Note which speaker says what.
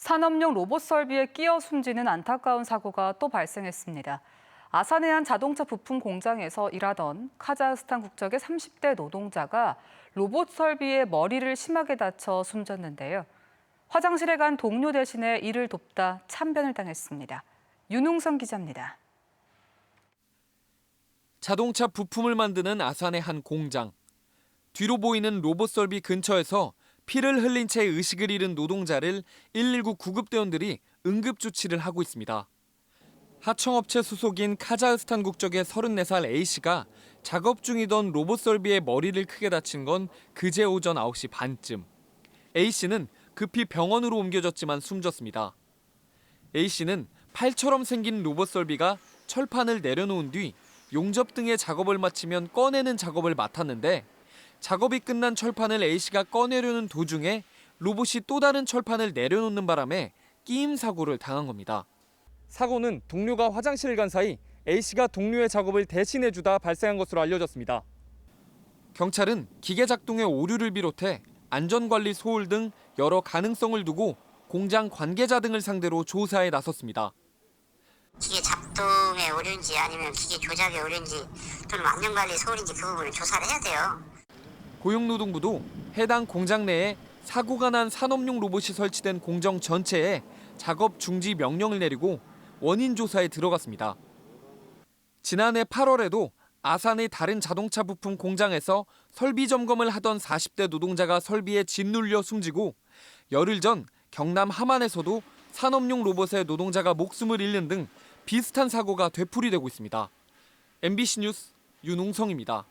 Speaker 1: 산업용 로봇 설비에 끼어 숨지는 안타까운 사고가 또 발생했습니다. 아산의 한 자동차 부품 공장에서 일하던 카자흐스탄 국적의 30대 노동자가 로봇 설비에 머리를 심하게 다쳐 숨졌는데요. 화장실에 간 동료 대신에 이를 돕다 참변을 당했습니다. 윤웅선 기자입니다.
Speaker 2: 자동차 부품을 만드는 아산의 한 공장. 뒤로 보이는 로봇 설비 근처에서 피를 흘린 채 의식을 잃은 노동자를 119 구급대원들이 응급 조치를 하고 있습니다. 하청업체 소속인 카자흐스탄 국적의 34살 A씨가 작업 중이던 로봇 설비에 머리를 크게 다친 건 그제 오전 9시 반쯤. A씨는 급히 병원으로 옮겨졌지만 숨졌습니다. A씨는 팔처럼 생긴 로봇 설비가 철판을 내려놓은 뒤 용접 등의 작업을 마치면 꺼내는 작업을 맡았는데 작업이 끝난 철판을 A씨가 꺼내려는 도중에 로봇이 또 다른 철판을 내려놓는 바람에 끼임 사고를 당한 겁니다. 사고는 동료가 화장실을 간 사이 A씨가 동료의 작업을 대신해 주다 발생한 것으로 알려졌습니다. 경찰은 기계 작동의 오류를 비롯해 안전관리 소홀 등 여러 가능성을 두고 공장 관계자 등을 상대로 조사에 나섰습니다.
Speaker 3: 기계 작동의 오류인지 아니면 기계 조작의 오류인지 또는 안전관리 소홀인지 그 부분을 조사를 해야 돼요.
Speaker 2: 고용노동부도 해당 공장 내에 사고가 난 산업용 로봇이 설치된 공정 전체에 작업 중지 명령을 내리고 원인 조사에 들어갔습니다. 지난해 8월에도 아산의 다른 자동차 부품 공장에서 설비 점검을 하던 40대 노동자가 설비에 짓눌려 숨지고 열흘 전 경남 함안에서도 산업용 로봇에 노동자가 목숨을 잃는 등 비슷한 사고가 되풀이되고 있습니다. MBC 뉴스 윤웅성입니다.